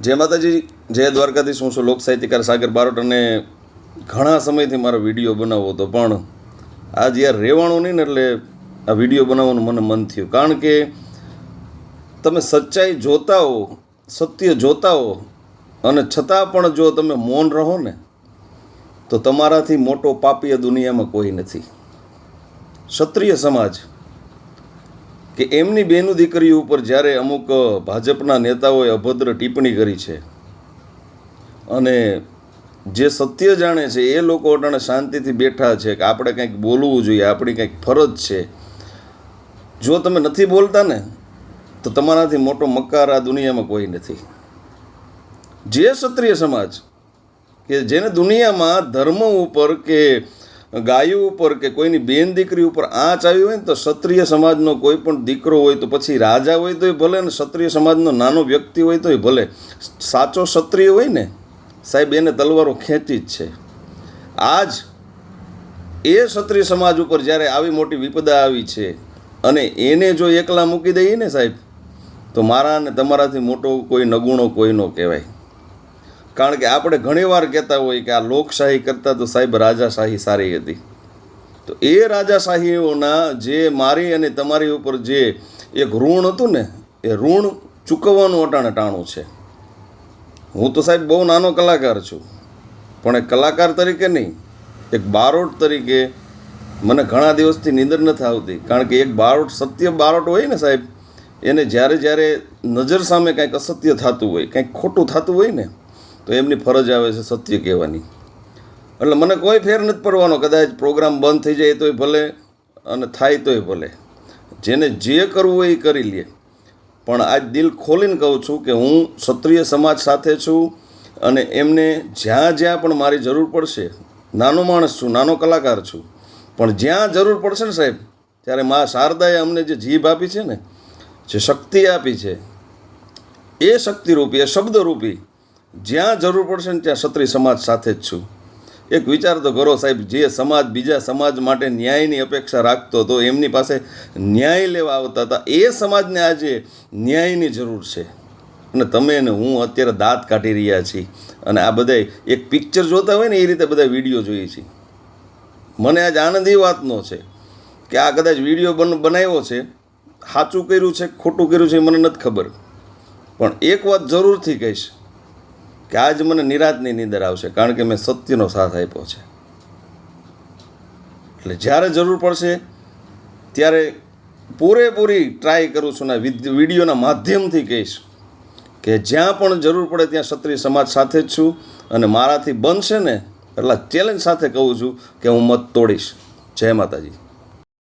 જય માતાજી, જય દ્વારકાધીશ. હું છું લોક સાહિત્યકાર સાગર બારોટ અને ઘણા સમયથી મારો વીડિયો બનાવવો હતો, પણ આજ યાર રહેવાનું નહીં ને એટલે આ વીડિયો બનાવવાનું મને મન થયું. કારણ કે તમે સચ્ચાઈ જોતા હો, સત્ય જોતા હો, અને છતાં પણ જો તમે મૌન રહો ને, તો તમારાથી મોટો પાપીય દુનિયામાં કોઈ નથી. ક્ષત્રિય સમાજ કે એમની બહેનું દીકરીઓ ઉપર જ્યારે અમુક ભાજપના નેતાઓએ અભદ્ર ટિપ્પણી કરી છે અને જે સત્ય જાણે છે, એ લોકો અટાણે શાંતિથી બેઠા છે કે આપણે કંઈક બોલવું જોઈએ, આપણી કંઈક ફરજ છે. જો તમે નથી બોલતા ને, તો તમારાથી મોટો મકાર આ દુનિયામાં કોઈ નથી. જે ક્ષત્રિય સમાજ કે જેને દુનિયામાં ધર્મ ઉપર કે ગાયો ઉપર કે કોઈની બેન દીકરી ઉપર આંચ આવી હોય ને તો ક્ષત્રિય સમાજનો કોઈ પણ દીકરો હોય તો પછી રાજા હોય તોય ભલે ને ક્ષત્રિય સમાજનો નાનો વ્યક્તિ હોય તોય ભલે. સાચો ક્ષત્રિય હોય ને, સાહેબ, એને તલવારો ખેંચી જ છે. આજ એ ક્ષત્રિય સમાજ ઉપર જ્યારે આવી મોટી વિપદા આવી છે અને એને જો એકલા મૂકી દઈએ ને સાહેબ, તો મારા અને તમારાથી મોટો કોઈ નગુણો કોઈનો કહેવાય. કારણ કે આપણે ઘણીવાર કહેતા હોય કે આ લોકશાહી કરતાં તો સાહેબ રાજાશાહી સારી હતી. તો એ રાજાશાહીઓના જે મારી અને તમારી ઉપર જે એક ઋણ હતું ને, એ ઋણ ચૂકવવાનું અટાણે ટાણું છે. હું તો સાહેબ બહુ નાનો કલાકાર છું, પણ એક કલાકાર તરીકે નહીં, એક બારોટ તરીકે મને ઘણા દિવસથી નીંદર નથી આવતી. કારણ કે એક બારોટ સત્ય બારોટ હોય ને સાહેબ, એને જ્યારે જ્યારે નજર સામે કંઈક અસત્ય થતું હોય, કંઈક ખોટું થતું હોય ને તો એમની ફરજ આવે છે સત્ય કહેવાની. એટલે મને કોઈ ફેર નથી પડવાનો, કદાચ પ્રોગ્રામ બંધ થઈ જાય તોય ભલે અને થાય તોય ભલે. જેને જે કરવું હોય એ કરી લે. પણ આજ દિલ ખોલીને કહું છું કે હું ક્ષત્રિય સમાજ સાથે છું અને એમને જ્યાં જ્યાં પણ મારી જરૂર પડશે, નાનો માણસ છું, નાનો કલાકાર છું, પણ જ્યાં જરૂર પડશે ને સાહેબ, ત્યારે મા શારદાએ અમને જે જીભ આપી છે ને, જે શક્તિ આપી છે, એ શક્તિરૂપી, એ શબ્દરૂપી જ્યાં જરૂર પડશે ને ત્યાં ક્ષત્રિય સમાજ સાથે જ છું. એક વિચાર તો કરો સાહેબ, જે સમાજ બીજા સમાજ માટે ન્યાયની અપેક્ષા રાખતો હતો, એમની પાસે ન્યાય લેવા આવતા હતા. એ સમાજને આજે ન્યાયની જરૂર છે. અને તમે ને હું અત્યારે દાંત કાઢી રહ્યા છીએ. અને આ બધાય એક પિક્ચર જોતા હોય ને, એ રીતે બધા વીડિયો જોઈએ છીએ. મને આજ આનંદ એ વાતનો છે કે આ કદાચ વીડિયો બન, બનાવ્યો છે. સાચું કર્યું છે, ખોટું કર્યું છે મને નથી ખબર. પણ એક વાત જરૂરથી કહીશ. કે આજ મને નિરાતની નીંદર આવશે કારણ કે મેં સત્યનો સાથ આપ્યો છે. એટલે જ્યારે જરૂર પડશે, ત્યારે પૂરેપૂરી ટ્રાય કરું છું ને વિડીયોના માધ્યમથી કહીશ કે જ્યાં પણ જરૂર પડે ત્યાં ક્ષત્રિય સમાજ સાથે જ છું અને મારાથી બનશે ને એટલા ચેલેન્જ સાથે કહું છું કે હું મત તોડીશ. જય માતાજી.